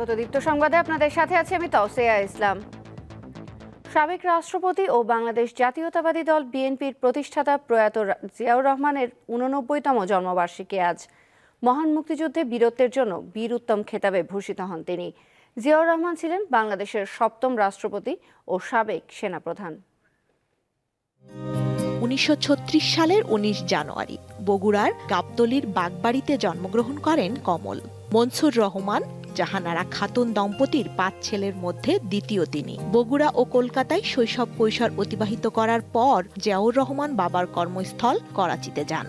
স্বাগত দীপ্ত সংবাদে। আপনাদের সাথে আছি আমি তৌসিয়া ইসলাম। সাবেক রাষ্ট্রপতি ও বাংলাদেশ জাতীয়তাবাদী দল বিএনপির প্রতিষ্ঠাতা প্রয়াত জিয়াউর রহমানের উননব্বইতম জন্মবার্ষিকী আজ। মহান মুক্তিযুদ্ধে বীরত্বের জন্য বীর উত্তম খেতাবে ভূষিত হন তিনি। জিয়াউর রহমান ছিলেন বাংলাদেশের সপ্তম রাষ্ট্রপতি ও সাবেক সেনাপ্রধান। উনিশশো ছত্রিশ সালের ১৯ জানুয়ারি বগুড়ার গাবতলির বাগবাড়িতে জন্মগ্রহণ করেন কমল। মনসুর রহমান জাহানারা খাতুন দম্পতির পাঁচ ছেলের মধ্যে দ্বিতীয় তিনি। বগুড়া ও কলকাতায় শৈশব কৈশোর অতিবাহিত করার পর জিয়াউর রহমান বাবার কর্মস্থল করাচিতে যান।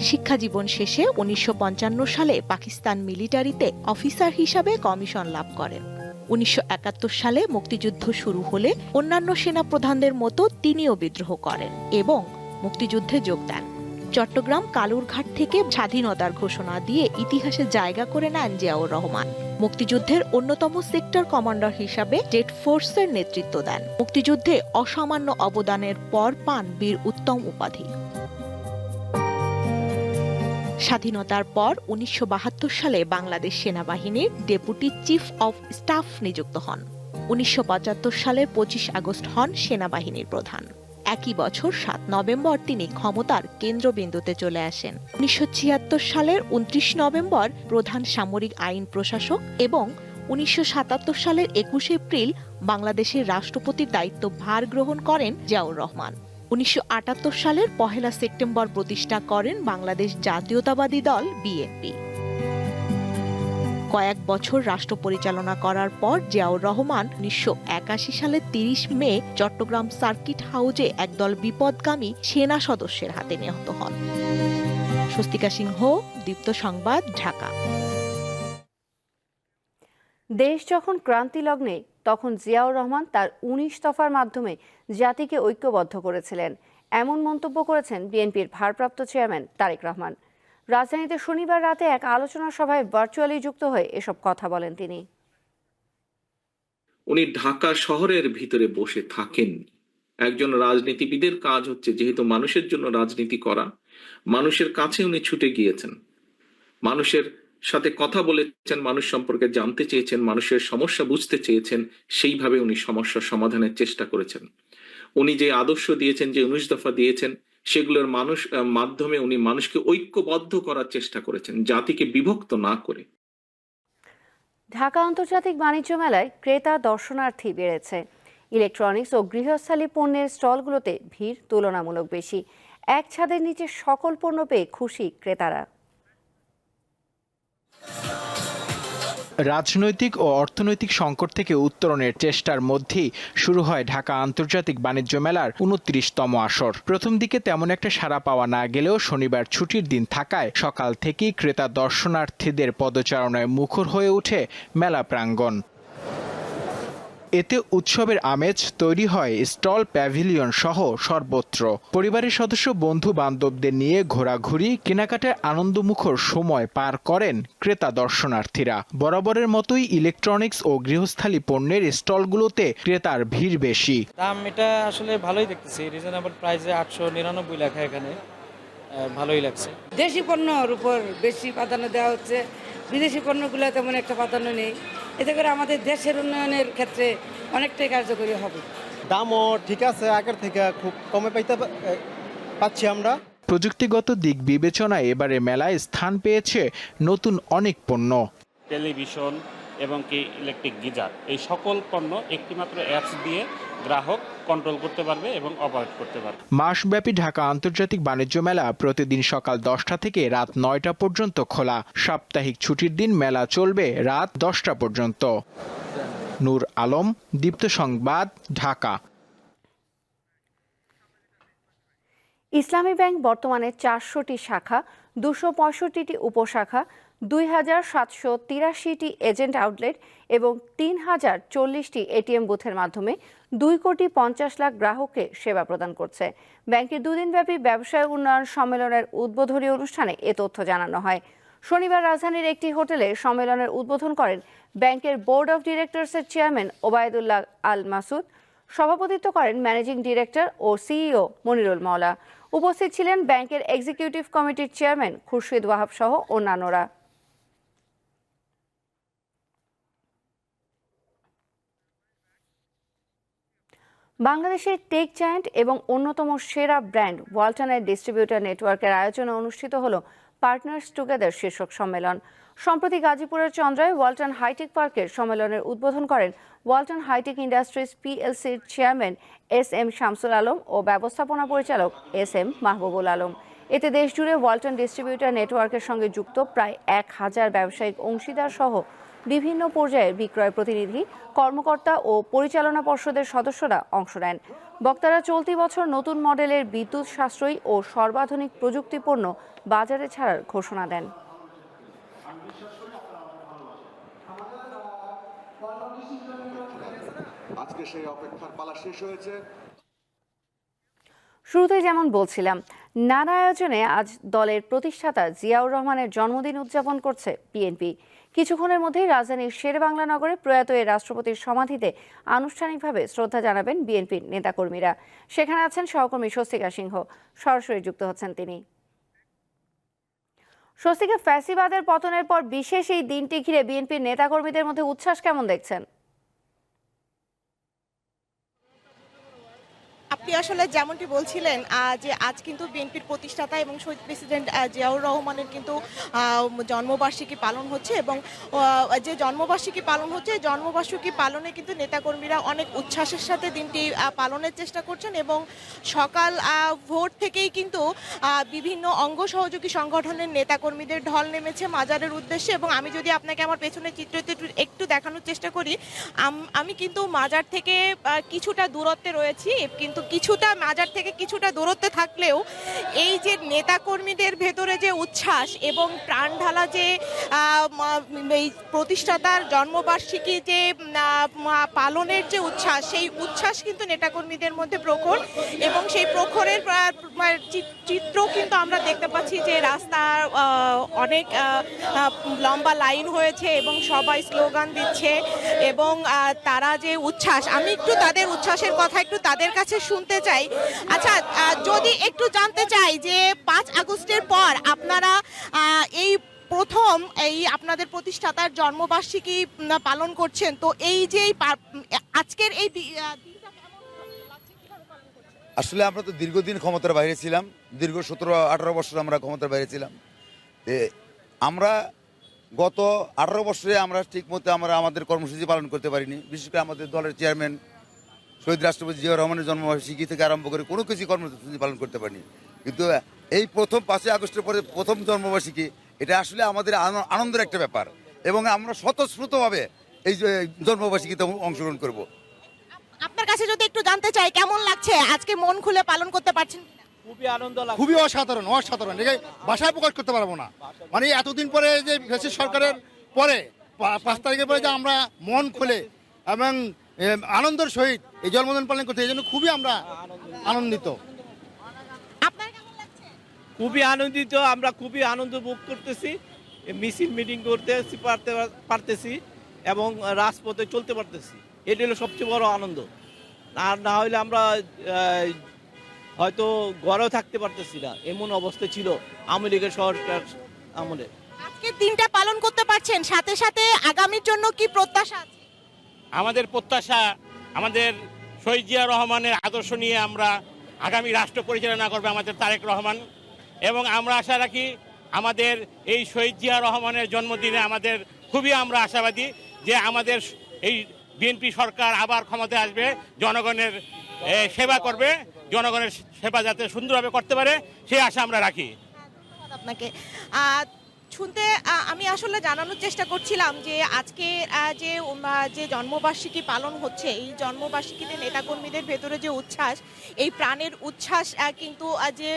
শিক্ষা জীবন শেষে উনিশশো পঞ্চান্ন সালে পাকিস্তান মিলিটারিতে অফিসার হিসাবে কমিশন লাভ করেন। উনিশশো একাত্তর সালে মুক্তিযুদ্ধ শুরু হলে অন্যান্য সেনাপ্রধানদের মতো তিনিও বিদ্রোহ করেন এবং মুক্তিযুদ্ধে যোগ দেন। চট্টগ্রাম কালুরঘাট থেকে স্বাধীনতার ঘোষণা দিয়ে ইতিহাসে জায়গা করে নেন জিয়াউর রহমান। মুক্তিযুদ্ধের অন্যতম সেক্টর কমান্ডার হিসাবে জেট ফোর্সের নেতৃত্ব দেন। মুক্তিযুদ্ধে অসামান্য অবদানের পর পান বীর উত্তম উপাধি। স্বাধীনতার পর উনিশশো বাহাত্তর সালে বাংলাদেশ সেনাবাহিনীর ডেপুটি চিফ অফ স্টাফ নিযুক্ত হন। উনিশশো সালের পঁচিশ আগস্ট হন সেনাবাহিনীর প্রধান। একই বছর সাত নভেম্বর তিনি ক্ষমতার কেন্দ্রবিন্দুতে চলে আসেন। উনিশশো ছিয়াত্তর সালের উনত্রিশ নভেম্বর প্রধান সামরিক আইন প্রশাসক এবং উনিশশো সাতাত্তর সালের একুশে এপ্রিল বাংলাদেশের রাষ্ট্রপতির দায়িত্ব ভার গ্রহণ করেন জিয়াউর রহমান। উনিশশো আটাত্তর সালের পহেলা সেপ্টেম্বর প্রতিষ্ঠা করেন বাংলাদেশ জাতীয়তাবাদী দল বিএনপি। কয়েক বছর রাষ্ট্র পরিচালনা করার পর জিয়াউর রহমান উনিশশো একাশি সালের তিরিশ মে চট্টগ্রাম সার্কিট হাউজে একদল বিপদগামী সেনা সদস্যের হাতে নিহত হন। স্বস্তিকা সিংহ, দীপ্ত সংবাদ, ঢাকা। দেশ যখন ক্রান্তি লগ্নে তখন জিয়াউর রহমান তার উনিশ দফার মাধ্যমে জাতিকে ঐক্যবদ্ধ করেছিলেন। এমন মন্তব্য করেছেন বিএনপির ভারপ্রাপ্ত চেয়ারম্যান তারেক রহমান। রাজধানীতে শনিবার রাতে এক আলোচনা সভায় ভার্চুয়ালি যুক্ত হয়ে এসব কথা বলেন তিনি। উনি ঢাকা শহরের ভিতরে বসে থাকেন। একজন রাজনীতিবিদের কাজ হচ্ছে যেহেতু মানুষের জন্য রাজনীতি করা, মানুষের কাছে উনি ছুটে গিয়েছেন। মানুষের সাথে কথা বলেছেন, মানুষ সম্পর্কে জানতে চেয়েছেন, মানুষের সমস্যা বুঝতে চেয়েছেন, সেইভাবে উনি সমস্যা সমাধানের চেষ্টা করেছেন। উনি যে আদর্শ দিয়েছেন, যে উনিশ দফা দিয়েছেন সেগুলোর মানুষ মাধ্যমে উনি মানুষকে ঐক্যবদ্ধ করার চেষ্টা করেছেন, জাতিকে বিভক্ত না করে। ঢাকা আন্তর্জাতিক বাণিজ্য মেলায় ক্রেতা দর্শনার্থী বেড়েছে। ইলেকট্রনিক্স ও গৃহস্থালী পণ্যের স্টলগুলোতে ভিড় তুলনামূলক বেশি। এক ছাদের নিচে সকল পণ্য পেয়ে খুশি ক্রেতারা। রাজনৈতিক ও অর্থনৈতিক সংকট থেকে উত্তরণের চেষ্টার মধ্যেই শুরু হয় ঢাকা আন্তর্জাতিক বাণিজ্য মেলার উনত্রিশতম আসর। প্রথম দিকে তেমন একটা সাড়া পাওয়া না গেলেও শনিবার ছুটির দিন থাকায় সকাল থেকেই ক্রেতা দর্শনার্থীদের পদচারণায় মুখর হয়ে ওঠে মেলা প্রাঙ্গণ। এতে উৎসবের আমেজ তৈরি হয় স্টল প্যাভিলিয়ন সহ সর্বত্র। পরিবারের সদস্য বন্ধু বান্ধবদের নিয়ে ঘোরাঘুরি কেনাকাটার আনন্দমুখর সময় পার করেন ক্রেতা দর্শনার্থীরা। বরাবরের মতোই ইলেকট্রনিক্স ও গৃহস্থালী পণ্যের স্টলগুলোতে ক্রেতার ভিড় বেশি। দাম এটা আসলে ভালোই দেখতেছি। রিজনেবল প্রাইসে আটশো নিরানব্বই লেখা এখানে। ভালোই লাগছে। দেশি পণ্যর উপর বেশি প্রাধান্য দেওয়া হচ্ছে। বিদেশি পণ্যগুলো তেমন একটা প্রাধান্য নেই। এতে করে আমাদের দেশের উন্নয়নের ক্ষেত্রে অনেকটাই কার্যকরী হবে। দামও ঠিক আছে আগের থেকে খুব কমে পাইতে পাচ্ছি আমরা। প্রযুক্তিগত দিক বিবেচনায় এবারে মেলায় স্থান পেয়েছে নতুন অনেক পণ্য। টেলিভিশন এবং কি ইলেকট্রিক গিজার এই সকল পণ্য একটিমাত্র অ্যাপস দিয়ে গ্রাহক কন্ট্রোল করতে পারবে এবং অপারেট করতে পারবে। মাসব্যাপী ঢাকা আন্তর্জাতিক বাণিজ্য মেলা প্রতিদিন সকাল দশটা থেকে রাত নয়টা পর্যন্ত খোলা। সাপ্তাহিক ছুটির দিন মেলা চলবে রাত দশটা পর্যন্ত। নূর আলম দীপ্ত সংবাদ ঢাকা। ইসলামী ব্যাংক বর্তমানে চারশোটি শাখা দুশো পঁয়ষট্টিটি উপশাখা দুই হাজার সাতশো তিরাশিটি এজেন্ট আউটলেট এবং তিন হাজার চল্লিশটি এটিএম বুথের মাধ্যমে দুই কোটি পঞ্চাশ লাখ গ্রাহককে সেবা প্রদান করছে। ব্যাংকের দুদিনব্যাপী ব্যবসায় উন্নয়ন সম্মেলনের উদ্বোধনী অনুষ্ঠানে এ তথ্য জানানো হয়। শনিবার রাজধানীর একটি হোটেলে সম্মেলনের উদ্বোধন করেন ব্যাংকের বোর্ড অফ ডিরেক্টরসের চেয়ারম্যান ওবায়দুল্লাহ আল মাসুদ। সভাপতিত্ব করেন ম্যানেজিং ডিরেক্টর ও সিইও মনিরুল মাওলা। উপস্থিত ছিলেন ব্যাংকের এক্সিকিউটিভ কমিটির চেয়ারম্যান খুরশিদ ওয়াহাব সহ অন্যান্যরা। বাংলাদেশের টেক জায়ান্ট এবং অন্যতম সেরা ব্র্যান্ড ওয়ালটনের ডিস্ট্রিবিউটর নেটওয়ার্কের আয়োজনে অনুষ্ঠিত হল পার্টনার্স টুগেদার শীর্ষক সম্মেলন। সম্প্রতি গাজীপুরের চন্দ্রায় ওয়ালটন হাইটেক পার্কের সম্মেলনের উদ্বোধন করেন Walton hi tech industries পিএলসির chairman S M Shamsul Alam ও ব্যবস্থাপনা পরিচালক এস এম মাহবুবুল আলম। এতে দেশজুড়ে ওয়ালটন ডিস্ট্রিবিউটর নেটওয়ার্কের সঙ্গে যুক্ত প্রায় এক হাজার ব্যবসায়িক অংশীদার সহ বিভিন্ন পর্যায়ের বিক্রয় প্রতিনিধি কর্মকর্তা ও পরিচালনা পর্ষদের সদস্যরা অংশ নেন। বক্তারা চলতি বছর নতুন মডেলের বিদ্যুৎ সাশ্রয়ী ও সর্বাধুনিক প্রযুক্তিপূর্ণ বাজারে ছাড়ার ঘোষণা দেন। আজকে সেই অপেক্ষার পালা শেষ হয়েছে। শুরুতেই যেমন বলছিলাম নানা আয়োজনে আজ দলের প্রতিষ্ঠাতা জিয়াউর রহমানের জন্মদিন উদযাপন করছে বিএনপি। কিছুক্ষণের মধ্যেই রাজধানীর শেরেবাংলা নগরে প্রয়াত এ রাষ্ট্রপতির সমাধিতে আনুষ্ঠানিকভাবে শ্রদ্ধা জানাবেন বিএনপির নেতাকর্মীরা। সেখানে আছেন সহকর্মী স্বস্তিকা সিংহ। সরাসরি যুক্ত হচ্ছেন তিনি। স্বস্তিকা, ফ্যাসিবাদের পতনের পর বিশেষ এই দিনটি ঘিরে বিএনপির নেতাকর্মীদের মধ্যে উচ্ছ্বাস কেমন দেখছেন? আপনি আসলে যেমনটি বলছিলেন যে আজ কিন্তু বিএনপির প্রতিষ্ঠাতা এবং শহীদ প্রেসিডেন্ট জিয়াউর রহমানের কিন্তু জন্মবার্ষিকী পালন হচ্ছে এবং যে জন্মবার্ষিকী পালন হচ্ছে জন্মবার্ষিকী পালনে কিন্তু নেতাকর্মীরা অনেক উচ্ছ্বাসের সাথে দিনটি পালনের চেষ্টা করছেন এবং সকাল ভোর থেকেই কিন্তু বিভিন্ন অঙ্গ সহযোগী সংগঠনের নেতাকর্মীদের ঢল নেমেছে মাজারের উদ্দেশ্যে এবং আমি যদি আপনাকে আমার পেছনের চিত্রতে একটু- দেখানোর চেষ্টা করি, আমি কিন্তু মাজার থেকে কিছুটা দূরত্বে রয়েছি, কিন্তু কিছুটা মাজার থেকে কিছুটা দূরত্বে থাকলেও এই যে নেতাকর্মীদের ভেতরে যে উচ্ছ্বাস এবং প্রাণ ঢালা যে এই প্রতিষ্ঠাতার জন্মবার্ষিকী যে পালনের যে উচ্ছ্বাস, সেই উচ্ছ্বাস কিন্তু নেতাকর্মীদের মধ্যে প্রখর এবং সেই প্রখরের চিত্র কিন্তু আমরা দেখতে পাচ্ছি যে রাস্তা অনেক লম্বা লাইন হয়েছে এবং সবাই স্লোগান দিচ্ছে এবং তারা যে উচ্ছ্বাস, আমি একটু তাদের উচ্ছ্বাসের কথা একটু তাদের কাছে শুনতে চাই। আচ্ছা যদি একটু জানতে চাই যে পাঁচ আগস্টের পর আপনারা এই প্রথম এই আপনাদের প্রতিষ্ঠাতার জন্মবার্ষিকী পালন করছেন, তো এই যে আজকের এই আসলে আমরা তো দীর্ঘদিন ক্ষমতার বাইরে ছিলাম, দীর্ঘ সতেরো, আঠারো বছর আমরা ক্ষমতার বাইরে ছিলাম। আমরা গত আঠারো বছরে আমরা ঠিক মতো আমরা আমাদের কর্মসূচি পালন করতে পারিনি, বিশেষ করে আমাদের দলের চেয়ারম্যান শহীদ রাষ্ট্রপতি জিয়া রহমানের জন্মবার্ষিকী থেকে আরম্ভ করে কোনো কিছু কর্মসূচি পালন করতে পারিনি। কিন্তু এই প্রথম পাঁচই আগস্টের পরে প্রথম জন্মবার্ষিকী এটা আসলে আমাদের আন- আনন্দের একটা ব্যাপার। এবং আমরা স্বতঃস্ফূর্তভাবে এই যে জন্মবার্ষিকীতে অংশগ্রহণ করব। আপনার কাছে যদি একটু জানতে চাই কেমন লাগছে? আজকে মন খুলে পালন করতে পারছেন খুবই আনন্দ লাগছে। খুবই অসাধারণ অসাধারণ। এটাকে ভাষায় প্রকাশ করতে পারব না। মানে এতদিন পরে যে ফেসিস সরকারের পরে পাঁচ তারিখের পরে যে আমরা মন খুলে এবং আনন্দের সহিত এই জন্মদিন পালন করতে এই জন্য খুবই আমরা আনন্দিত। আপনার কেমন লাগছে? খুবই আনন্দিত আমরা খুবই আনন্দ ভোগ করতেছি। মিছিল মিটিং করতে পারতে পারতেছি এবং রাজপথে চলতে পারতেছি। এটি হলো সবচেয়ে বড় আনন্দ। আর না হলে আমরা হয়তো ঘরেও থাকতে পারতেছি না। এমন অবস্থা ছিল আওয়ামী লীগের সরকার আমলে। আজকের দিনটা পালন করতে পারছেন সাথে সাথে আগামীর জন্য কি প্রত্যাশা আছে? আমাদের প্রত্যাশা আমাদের শহীদ জিয়া রহমানের আদর্শ নিয়ে আমরা আগামী রাষ্ট্র পরিচালনা করবে আমাদের তারেক রহমান। এবং আমরা আশা রাখি আমাদের এই শহীদ জিয়া রহমানের জন্মদিনে আমাদের খুবই আমরা আশাবাদী যে আমাদের এই বিএনপি সরকার আবার ক্ষমতায় আসবে, জনগণের সেবা করবে, জনগণের সেবা যাতে সুন্দরভাবে করতে পারে, সেই আশা আমরা রাখি। আপনাকে। শুনতে আমি আসলে জানানোর চেষ্টা করছিলাম যে আজকে যে যে জন্মবার্ষিকী পালন হচ্ছে, এই জন্মবার্ষিকীতে নেতাকর্মীদের ভেতরে যে উচ্ছ্বাস, এই প্রাণের উচ্ছ্বাস কিন্তু যে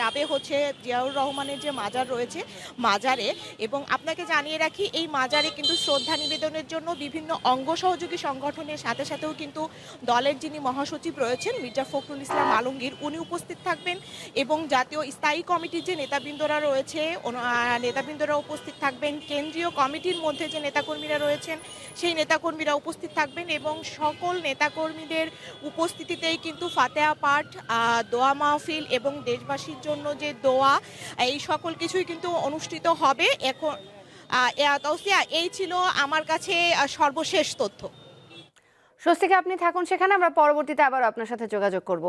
যাবে হচ্ছে জিয়াউর রহমানের যে মাজার রয়েছে, মাজারে। এবং আপনাকে জানিয়ে রাখি, এই মাজারে কিন্তু শ্রদ্ধা নিবেদনের জন্য বিভিন্ন অঙ্গ সহযোগী সংগঠনের সাথে সাথেও কিন্তু দলের যিনি মহাসচিব রয়েছেন, মির্জা ফখরুল ইসলাম আলমগীর, উনি উপস্থিত থাকবেন। এবং জাতীয় স্থায়ী কমিটির যে নেতাবৃন্দরা রয়েছে নেতাবৃন্দরা উপস্থিত থাকবেন। কেন্দ্রীয় কমিটির মধ্যে যে নেতাকর্মীরা রয়েছেন, সেই নেতাকর্মীরা উপস্থিত থাকবেন এবং সকল নেতাকর্মীদের উপস্থিতিতেই কিন্তু ফাতেহা পাঠ দোয়া মাহফিল এবং দেশবাসীর জন্য যে দোয়া, এই সকল কিছুই কিন্তু অনুষ্ঠিত হবে। এখন তৌসিয়া এই ছিল আমার কাছে সর্বশেষ তথ্য। স্বস্তিকা আপনি থাকুন সেখানে, আমরা পরবর্তীতে আবার আপনার সাথে যোগাযোগ করব।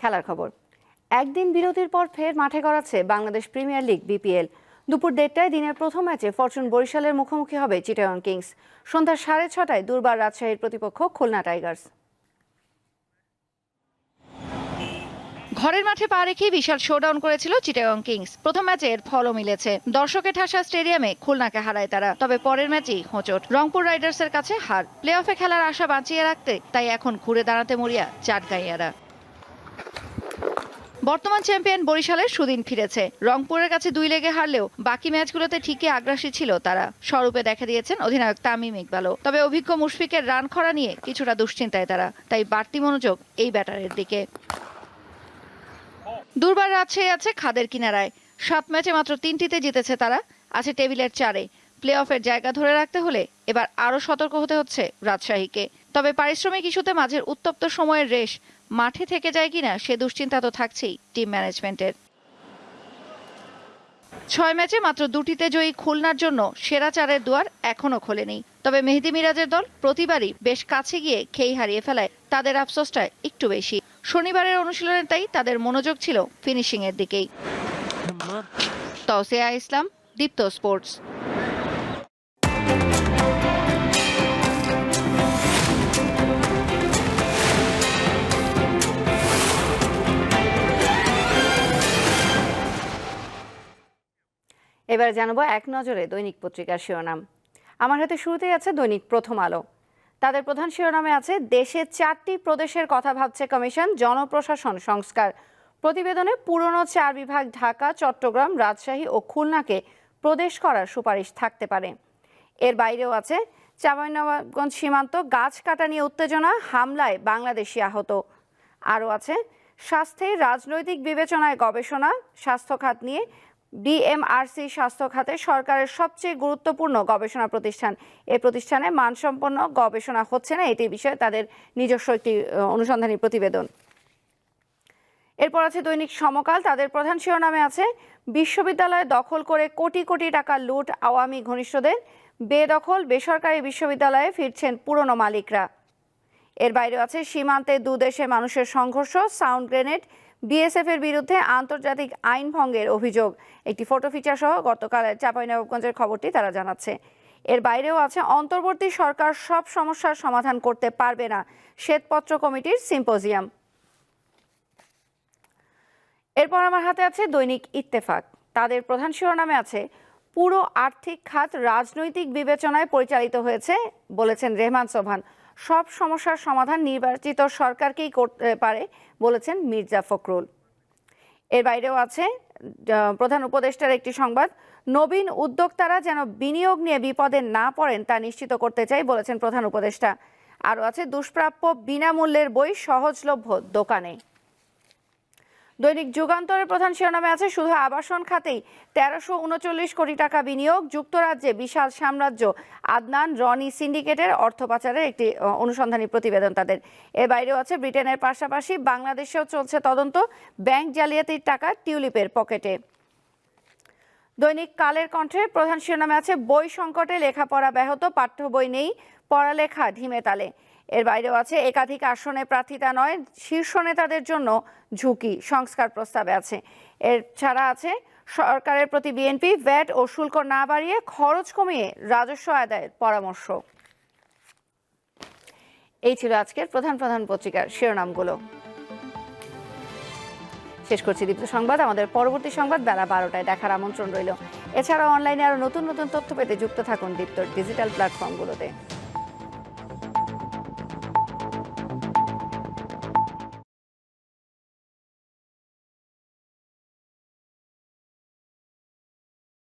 খেলার খবর। একদিন বিরতির পর ফের মাঠে গড়াচ্ছে বাংলাদেশ প্রিমিয়ার লিগ, বিপিএল। দুপুর দেড়টায় দিনের প্রথম ম্যাচে ফরচুন বরিশালের মুখোমুখি হবে চিটাগং কিংস। সন্ধ্যা সাড়ে ছটায় দুর্বার রাজশাহীর প্রতিপক্ষ খুলনা টাইগার্স। ঘরের মাঠে পা রেখে বিশাল শোডাউন করেছিল চিটাগং কিংস। প্রথম ম্যাচে এর ফলও মিলেছে। দর্শকের ঠাসা স্টেডিয়ামে খুলনাকে হারায় তারা, তবে পরের ম্যাচেই হোঁচট। রংপুর রাইডার্সের কাছে হার। প্লে অফে খেলার আশা বাঁচিয়ে রাখতে তাই এখন ঘুরে দাঁড়াতে মরিয়া চাটগাইয়ারা। বর্তমান চ্যাম্পিয়ন বরিশালের সুদিন ফিরেছে। রংপুরের কাছে দুই লেগে হারলেও বাকি ম্যাচগুলোতে ঠিকই আগ্রাসী ছিল তারা। স্বরূপে দেখা দিয়েছেন অধিনায়ক তামিম ইকবালও। তবে অভিজ্ঞ মুশফিকের রান খরা নিয়ে কিছুটা দুশ্চিন্তায় তারা। তাই বাড়তি মনোযোগ এই ব্যাটারের দিকে। দুর্বার রাজশাহী আছে খাদের কিনারায়। সাত ম্যাচে মাত্র তিনটিতে জিতেছে তারা। আছে টেবিলের চারে। প্লে অফের জায়গা ধরে রাখতে হলে এবার আরও সতর্ক হতে হচ্ছে রাজশাহীকে। তবে পারিশ্রমিক ইস্যুতে মাঝের উত্তপ্ত সময়ের রেশ মাঠে থেকে যায় কিনা সে দুশ্চিন্তা তো থাকছেই টিম ম্যানেজমেন্টের। ছয় ম্যাচে মাত্র দুটিতে জয়ী খুলনার জন্য সেরা চারের দুয়ার এখনও খোলেনি। তবে মেহেদি মিরাজের দল প্রতিবারই বেশ কাছে গিয়ে খেই হারিয়ে ফেলায়, তাদের আফসোসটা একটু বেশি। শনিবারের অনুশীলনে তাই তাদের মনোযোগ ছিল ফিনিশিং এর দিকেই। তৌসিয়া ইসলাম, দীপ্ত স্পোর্টস। এবার জানাব এক নজরে দৈনিক পত্রিকার শিরোনাম। আমার হাতে শুরুতেই আছে দৈনিক প্রথম আলো। তাদের প্রধান শিরোনামে আছে, দেশে চারটি প্রদেশের কথা ভাবছে কমিশন, জনপ্রশাসন সংস্কার। প্রতিবেদনে পুরনো চার বিভাগ ঢাকা, চট্টগ্রাম, রাজশাহী ও খুলনাকে প্রদেশ করার সুপারিশ থাকতে পারে। এর বাইরেও আছে, চাঁপাইনবাবগঞ্জ সীমান্ত গাছ কাটা নিয়ে উত্তেজনা, হামলায় বাংলাদেশি আহত। আরও আছে, স্বাস্থ্যে রাজনৈতিক বিবেচনায় গবেষণা স্বাস্থ্য খাত নিয়ে ডিএমআরসি স্বাস্থ্য খাতে সরকারের সবচেয়ে গুরুত্বপূর্ণ গবেষণা প্রতিষ্ঠান। এ প্রতিষ্ঠানে মানসম্পন্ন গবেষণা হচ্ছে না, এটি বিষয়ে তাদের নিজস্ব একটি অনুসন্ধানী প্রতিবেদন। এরপর আছে দৈনিক সমকাল, তাদের প্রধান শিরোনামে আছে, বিশ্ববিদ্যালয় দখল করে কোটি কোটি টাকা লুট আওয়ামী ঘনিষ্ঠদের। বেদখল, বেসরকারি বিশ্ববিদ্যালয়ে ফিরছেন পুরনো মালিকরা। এর বাইরে আছে, সীমান্তে দুদেশে মানুষের সংঘর্ষ, সাউন্ড গ্রেনেড বিএসএফ এর বিরুদ্ধে আন্তর্জাতিক আইন ভঙ্গের অভিযোগ। একটি ফটো ফিচার সহ গতকাল চাঁপাইনবাবগঞ্জের খবরটি তারা জানাচ্ছে। এর বাইরেও আছে, অন্তর্বর্তী সরকার সব সমস্যার সমাধান করতে পারবে না, শ্বেতপত্র কমিটির সিম্পোজিয়াম এরপর আমার হাতে আছে দৈনিক ইত্তেফাক। তাদের প্রধান শিরোনামে আছে, পুরো আর্থিক খাত রাজনৈতিক বিবেচনায় পরিচালিত হয়েছে বলেছেন রেহমান সোভান সব সমস্যার সমাধান নির্বাচিত সরকারকেই করতে পারে বলেছেন মির্জা ফখরুল। এর বাইরেও আছে প্রধান উপদেষ্টার একটি সংবাদ, নবীন উদ্যোক্তারা যেন বিনিয়োগ নিয়ে বিপদে না পড়েন তা নিশ্চিত করতে চাই বলেছেন প্রধান উপদেষ্টা। আরও আছে, দুষ্প্রাপ্য বিনামূল্যের বই সহজলভ্য দোকানে। দৈনিক যুগান্তরের প্রধান শিরোনামে আছে শুধু আবাসন খাতেই তেরোশো উনচল্লিশ কোটি টাকা বিনিয়োগ, যুক্তরাজ্যে বিশাল সাম্রাজ্য, আদনান, রনি সিন্ডিকেটের অর্থ পাচারের একটি অনুসন্ধানী প্রতিবেদন তাদের। এর বাইরেও আছে ব্রিটেনের পাশাপাশি বাংলাদেশেও চলছে তদন্ত, ব্যাংক জালিয়াতির টাকা টিউলিপের পকেটে। দৈনিক কালের কণ্ঠে প্রধান শিরোনামে আছে, বই সংকটে লেখাপড়া ব্যাহত, পাঠ্য বই নেই, পড়ালেখা ধিমে তালে। এর বাইরেও আছে একাধিক আসনে প্রার্থিতা নয়, শীর্ষ নেতাদের জন্য ঝুঁকি সংস্কার প্রস্তাবে আছে। এর ছাড়া আছে সরকারের প্রতি বিএনপি, ভ্যাট ও শুল্ক না বাড়িয়ে খরচ কমিয়ে রাজস্ব আদায়ের পরামর্শ। এই ছিল আজকের প্রধান প্রধান পত্রিকার শিরোনামগুলো। শেষ করছি দীপ্ত সংবাদ, আমাদের পরবর্তী সংবাদ বেলা বারোটায় দেখার আমন্ত্রণ রইল। এছাড়াও অনলাইনে আরও নতুন নতুন তথ্য পেতে যুক্ত থাকুন দীপ্তর ডিজিটাল প্ল্যাটফর্মগুলোতে।